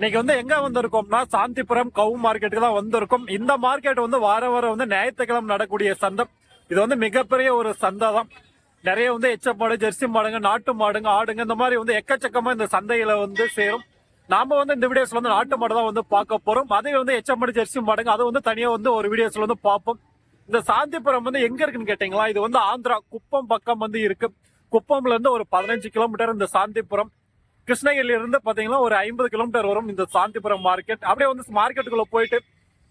இன்னைக்கு வந்து எங்க வந்திருக்கோம்னா சாந்திபுரம் கவு மார்க்கெட்டுக்கு தான் வந்திருக்கோம். இந்த மார்க்கெட் வந்து வார வாரம் வந்து ஞாயிற்றுக்கிழமை நடக்கூடிய சந்தை. இது வந்து மிகப்பெரிய ஒரு சந்தை தான். நிறைய வந்து எச்ச மாடு ஜெர்சி மாடுங்க நாட்டு மாடுங்க ஆடுங்க இந்த மாதிரி வந்து எக்கச்சக்கமா இந்த சந்தையில வந்து சேரும். நாம வந்து இந்த வீடியோஸ்ல வந்து நாட்டு மாடு தான் வந்து பார்க்க போறோம். அதே வந்து எச்ச மாடு ஜெர்சி மாடுங்க அது வந்து தனியா வந்து ஒரு வீடியோஸ்ல வந்து பார்ப்போம். இந்த சாந்திபுரம் வந்து எங்க இருக்குன்னு கேட்டீங்களா? இது வந்து ஆந்திரா குப்பம் பக்கம் வந்து இருக்கு. குப்பம்ல இருந்து ஒரு பதினஞ்சு கிலோமீட்டர் இந்த சாந்திபுரம். கிருஷ்ணகிரியில இருந்து பாத்தீங்கன்னா ஒரு ஐம்பது கிலோமீட்டர் வரும் இந்த சாந்திபுரம் மார்க்கெட். அப்படியே வந்து மார்க்கெட்டுக்குள்ள போயிட்டு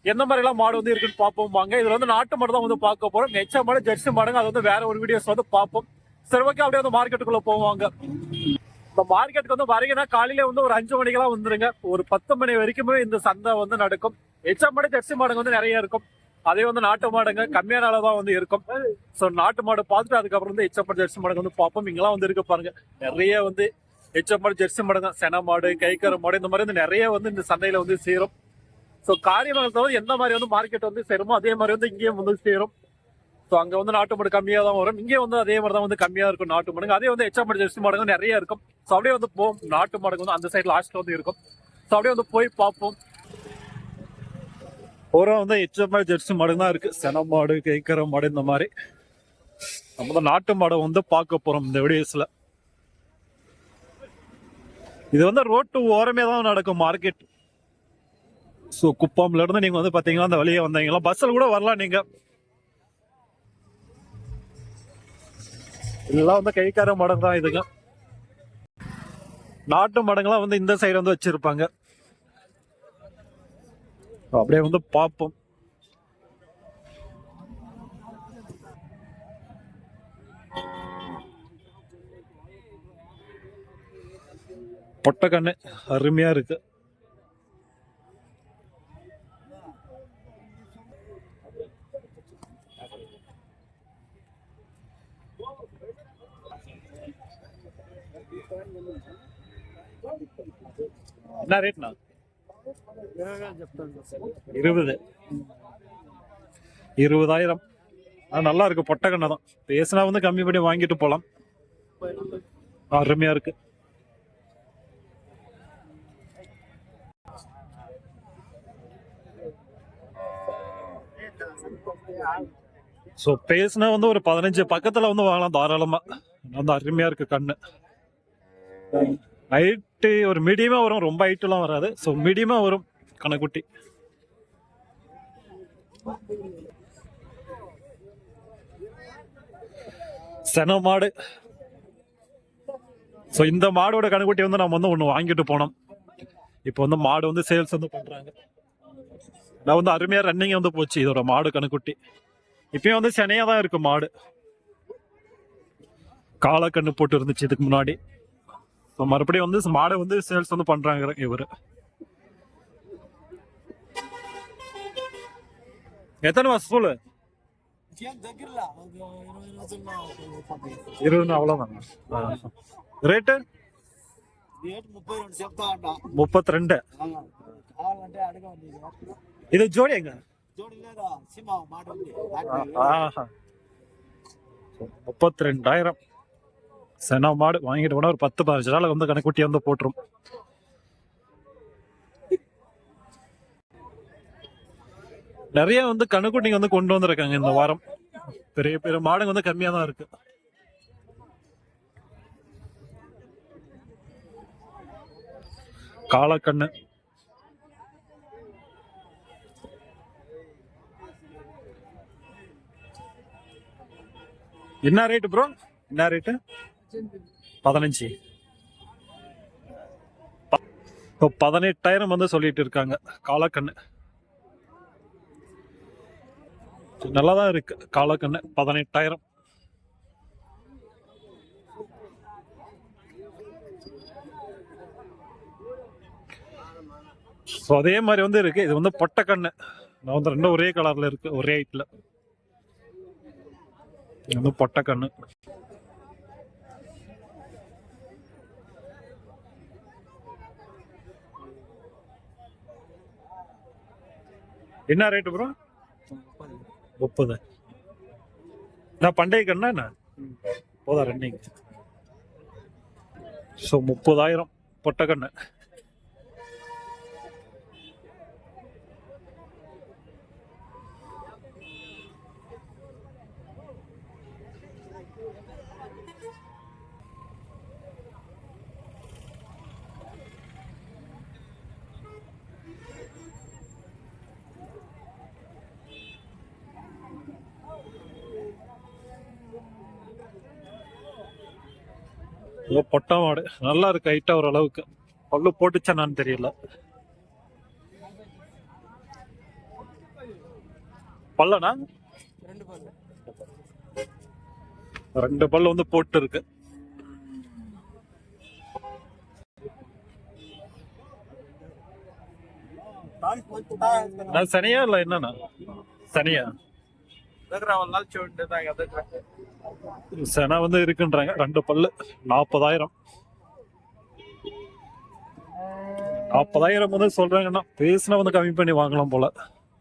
எந்த மாதிரி எல்லாம் மாடு வந்து இருக்குன்னு பார்ப்போம் வாங்க. இதுல வந்து நாட்டு மாடு தான் வந்து பார்க்க போறோம். நெச்ச மாடு ஜெர்சி மாடுங்க அது வந்து வேற ஒரு வீடியோஸ் வந்து பார்ப்போம். சரி ஓகே அப்படியே வந்து மார்க்கெட்டுக்குள்ள போவாங்க இந்த மார்க்கெட்டுக்கு வந்து வரீங்கன்னா காலையில வந்து ஒரு அஞ்சு மணிக்கெல்லாம் வந்துருங்க. ஒரு பத்து மணி வரைக்குமே இந்த சந்தை வந்து நடக்கும். எச்ச மாடு ஜெர்சி மாடுங்க வந்து நிறைய இருக்கும். அதே வந்து நாட்டு மாடுங்க கம்மியான அளவு தான் வந்து இருக்கும். ஸோ நாட்டு மாடு பார்த்துட்டு அதுக்கப்புறம் வந்து எச்ச மாடு ஜெர்சி மாடுங்க வந்து பார்ப்போம். இங்கெல்லாம் வந்து இருக்க பாருங்க. நிறைய வந்து எச்ச மாடு ஜெர்சி மாடு தான். சென மாடு கைக்கர மாடு இந்த மாதிரி வந்து நிறைய வந்து இந்த சந்தையில வந்து சேரும். ஸோ காரியமங்கலத்தில் வந்து எந்த மாதிரி வந்து மார்க்கெட் வந்து சேருமோ அதே மாதிரி வந்து இங்கேயும் வந்து சேரும். ஸோ அங்கே வந்து நாட்டு மாடு கம்மியாக தான் வரும். இங்கே வந்து அதே மாதிரி தான் வந்து கம்மியாக இருக்கும் நாட்டு மாடுங்க. அதே வந்து எச்ச மாடு ஜெர்சி மாடுங்க நிறைய இருக்கும். ஸோ அப்படியே வந்து போகும் நாட்டு மாடுங்க வந்து அந்த சைடு லாஸ்ட்ல வந்து இருக்கும். ஸோ அப்படியே வந்து போய் பார்ப்போம். ஒரு வந்து எச்சம் மாடு ஜெர்சி மாடு தான் இருக்கு. சென மாடு கைக்கர மாடு இந்த மாதிரி. நம்ம தான் நாட்டு மாடை வந்து பார்க்க போறோம் இந்த வீடியோஸ்ல இது வந்து ரோட்டு ஓரமே தான் நடக்கும் மார்க்கெட் ஸோ குப்பம்ல இருந்து நீங்க வந்து பாத்தீங்கன்னா அந்த வழியே வந்தீங்களா? பஸ்ஸில் கூட வரலாம் நீங்க. இதெல்லாம் வந்து கைக்கார மடம் தான் இதுங்க. நாட்டு மடங்கெல்லாம் வந்து இந்த சைடு வந்து வச்சிருப்பாங்க. அப்படியே வந்து பார்ப்போம். பொட்டக்கண்ணு அருமையாக இருக்கு. என்ன ரேட்னா இருபது. இருபதாயிரம். ஆ, நல்லா இருக்கு. பொட்டக்கண்ணை தான். பேசினா வந்து கம்மி பண்ணி வாங்கிட்டு போகலாம் அருமையா இருக்கு. ஸோ பேசினா வந்து ஒரு பதினஞ்சு பக்கத்துல வந்து வாங்கலாம் தாராளமா. வந்து அருமையா இருக்கு கண்ணு. ஹைட்டு ஒரு மீடியமா வரும் ரொம்ப ஹைட்டுலாம் வராது. ஸோ மீடியமா வரும் கணக்குட்டி சென மாடு. ஸோ இந்த மாடோட கணக்குட்டி வந்து நம்ம வந்து ஒன்று வாங்கிட்டு போனோம். இப்போ வந்து மாடு வந்து சேல்ஸ் வந்து பண்ணுறாங்க நான் வந்து அருமையாக ரன்னிங் வந்து போச்சு. இதோட மாடு கணக்குட்டி இப்பயும் வந்து செனையாக தான் இருக்கும் மாடு. காலக்கண்ணு போட்டு இருந்துச்சு இதுக்கு முன்னாடி. ஸோ மறுபடியும் வந்து மாடை வந்து சேல்ஸ் வந்து பண்ணுறாங்க இவர். எத்தனை மாதம் ஸ்கூலு இருபது அவ்வளோதாங்க ரேட்டு முப்பத்தி ரெண்டு. ಇದು ಜೋಡಿ ಹೆಂಗ? முப்பத்தி ரெண்டாயிரம் சென மாடு வாங்கிட்டு போனால் ஒரு பத்து பதினஞ்சு நாள் வந்து கணக்குட்டி வந்து போட்டுரும் நிறைய வந்து கணக்குட்டிங்க வந்து கொண்டு வந்திருக்காங்க இந்த வாரம் பெரிய பெரிய மாடுங்க வந்து கம்மியாக தான் இருக்கு காலக்கண்ணு என்ன ரேட்டு ப்ரோ என்ன ரேட்டு பதினஞ்சு. இப்போ பதினெட்டாயிரம் வந்து சொல்லிட்டு இருக்காங்க. காலக்கண்ணு. நல்லா தான் இருக்கு. காலக்கண்ணு. பதினெட்டாயிரம். ஸோ அதே மாதிரி வந்து இருக்கு. இது வந்து பொட்டக்கண்ணு. நான் வந்து ரெண்டும் ஒரே கலர்ல இருக்கு. ஒரே ஹைட்ல இது பொட்டக்கண்ணு என்ன ரேட்டு ப்ரோ முப்பது நான் பண்டைய கண்ணா என்ன போதா ரன்னிங் ஸோ முப்பதாயிரம் பொட்டக்கண்ணு இதோ பொட்டை மாடு. நல்லா இருக்கு ஹைட்டா ஓரளவுக்கு பல்லு போட்டுச்சானான்னு தெரியல. பல்லனா? ரெண்டு பல்லு. வந்து போட்டு இருக்கு சனியா இல்ல என்னண்ணா? சனியா? சென வந்து இருக்குன்றாங்க. ரெண்டு பல்லு. நாற்பதாயிரம். நாற்பதாயிரம் வந்து சொல்றாங்கன்னா பேசுனா வந்து கம்மி பண்ணி வாங்கலாம் போல.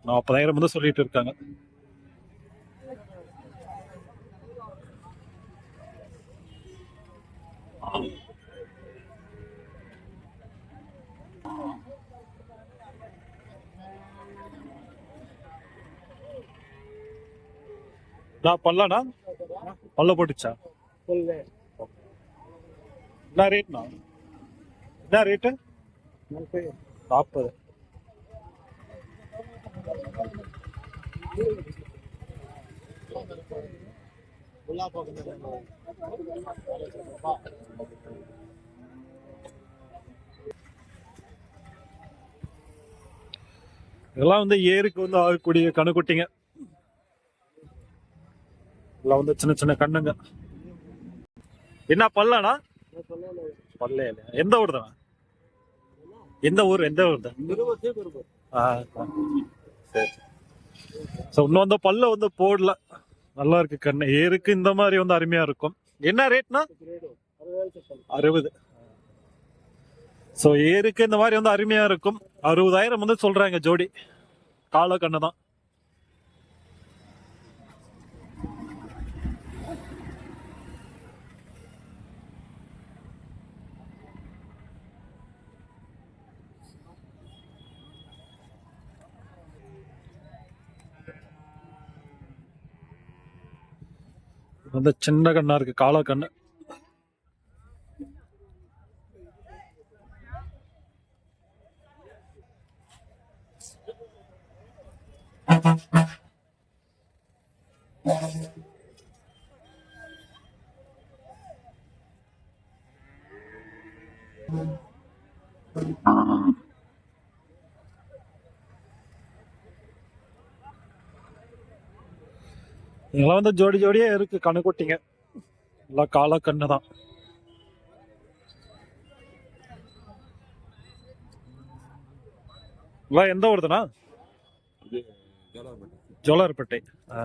நாற்பதாயிரம் வந்து சொல்லிட்டு இருக்காங்க. நான் பல்லனா பல்ல போட்டுச்சா ఫుల్ என்ன ரேட்ண்ணா என்ன ரேட்டு నలభై நாற்பது గులా పోకుండా இதெல்லாம் வந்து ஏருக்கு வந்து ஆகக்கூடிய கணுக்குட்டிங்க எல்லாம் வந்து சின்ன சின்ன கண்ணுங்க. என்ன பல்லானா பல்லே எந்த ஊர் தானே எந்த ஊர் எந்த ஊர் தான் சரி. ஸோ இன்னும் வந்து பல்ல வந்து போடல. நல்லா இருக்கு கண்ணு. ஏருக்கு இந்த மாதிரி வந்து அருமையா இருக்கும். என்ன ரேட்னா? அறுபது. ஸோ ஏருக்கு இந்த மாதிரி வந்து அருமையா இருக்கும். அறுபதாயிரம் வந்து சொல்றாங்க ஜோடி. கால கண்ணு தான். வந்து சின்ன கண்ணா இருக்கு காலா கண்ணு. இதெல்லாம் வந்து ஜோடி ஜோடியா இருக்கு கணுக்குட்டிங்க எல்லாம் கால கண்ணு தான். எல்லாம் எந்த ஊருதுண்ணா ஜோலார்பேட்டை. ஆ.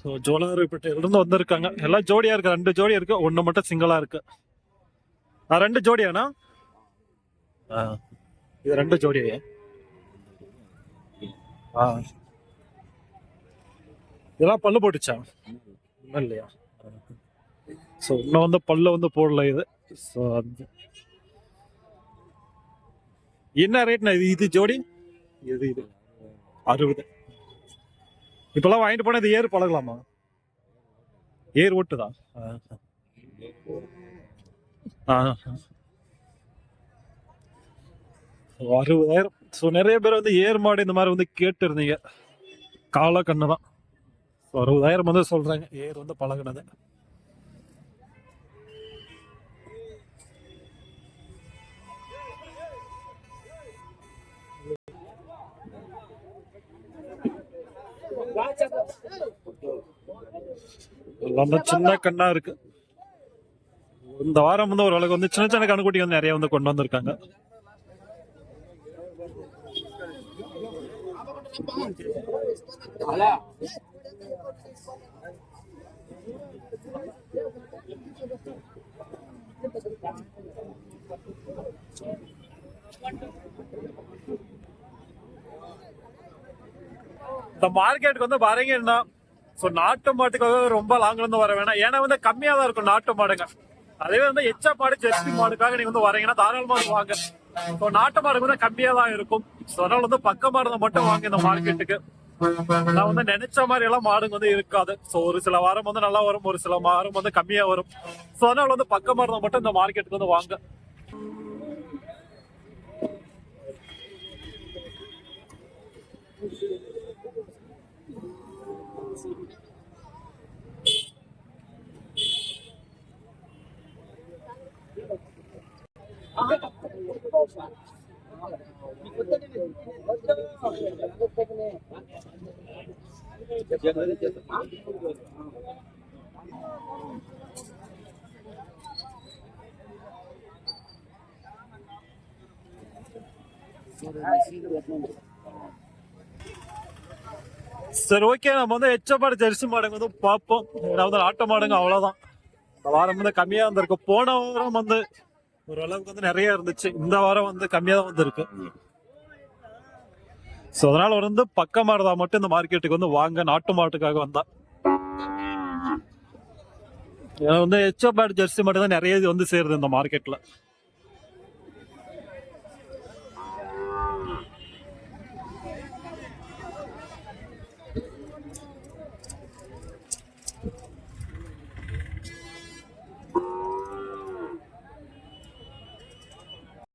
ஸோ ஜோலார்பேட்டையில இருந்து வந்திருக்காங்க. எல்லாம் ஜோடியா இருக்கு ரெண்டு ஜோடி இருக்கு ஒன்று மட்டும் சிங்கிளா இருக்கு. ஆ ரெண்டு ஜோடியாண்ணா? ஆ. இது ரெண்டு ஜோடி ஆ. இதெல்லாம் பல்லு போட்டுச்சா? இன்னும் இல்லையா? ஸோ இன்னும் வந்து பல்லு வந்து போடல இது. ஸோ அது. என்ன ரேட்னா இது இது ஜோடி? இது இது. அறுபது. இப்பெல்லாம் வாங்கிட்டு போனால் இது ஏர் பழகலாமா? ஏர் ஓட்டுதான் ஆ. ஆ. அறுபதாயிரம். ஸோ நிறைய பேர் வந்து ஏர் மாடு இந்த மாதிரி வந்து கேட்டு இருந்தீங்க கால கண்ணு தான். ஸோ அறுபதாயிரம் வந்து சொல்றாங்க. ஏர் வந்து பழகுனது. எல்லாம் சின்ன கண்ணா இருக்கு. இந்த வாரம் வந்து ஓரளவுக்கு வந்து சின்ன சின்ன கண்ணுக்குட்டி வந்து நிறைய வந்து கொண்டு வந்திருக்காங்க. இந்த மார்க்கெட்டுக்கு வந்து வரீங்கன்னா ஸோ நாட்டு மாட்டுக்காக ரொம்ப லாங்ல இருந்து வர வேணாம். ஏன்னா வந்து கம்மியா தான் இருக்கும் நாட்டு மாடுங்க. அதே வந்து எச்ச மாடு ஜெர்சி மாடுக்காக நீங்க வந்து வரீங்கன்னா தாராளமா வாங்க. ஸோ நாட்டு மாடுக்கு வந்து கம்மியா தான் இருக்கும். ஸோ அதனால வந்து பக்கமா இருந்தா மட்டும் வாங்க இந்த மார்க்கெட்டுக்கு. நான் வந்து நினைச்ச மாதிரி எல்லாம் மாடுங்க வந்து இருக்காது. ஸோ ஒரு சில வாரம் வந்து நல்லா வரும் ஒரு சில வாரம் வந்து கம்மியா வரும். ஸோ அதனால வந்து பக்கமா இருந்தா மட்டும் இந்த மார்க்கெட்டுக்கு வந்து வாங்க. சரி ஓகே நம்ம வந்து எச்சப்பாடு ஜெர்சி மாடுங்க வந்து பார்ப்போம். நான் வந்து ஆட்ட மாடுங்க அவ்வளோதான் இந்த வாரம் வந்து கம்மியாக இருந்திருக்கு போன வாரம் வந்து ஓரளவுக்கு வந்து நிறைய இருந்துச்சு. இந்த வாரம் வந்து கம்மியாக தான் வந்திருக்கு. ஸோ அதனால வந்து பக்கமா மாடுதா மட்டும் இந்த மார்க்கெட்டுக்கு வந்து வாங்க நாட்டு மாட்டுக்காக வந்தா. ஏன்னா வந்து பேட் ஜெர்சி மட்டும் தான் நிறைய இது வந்து சேருது இந்த மார்க்கெட்ல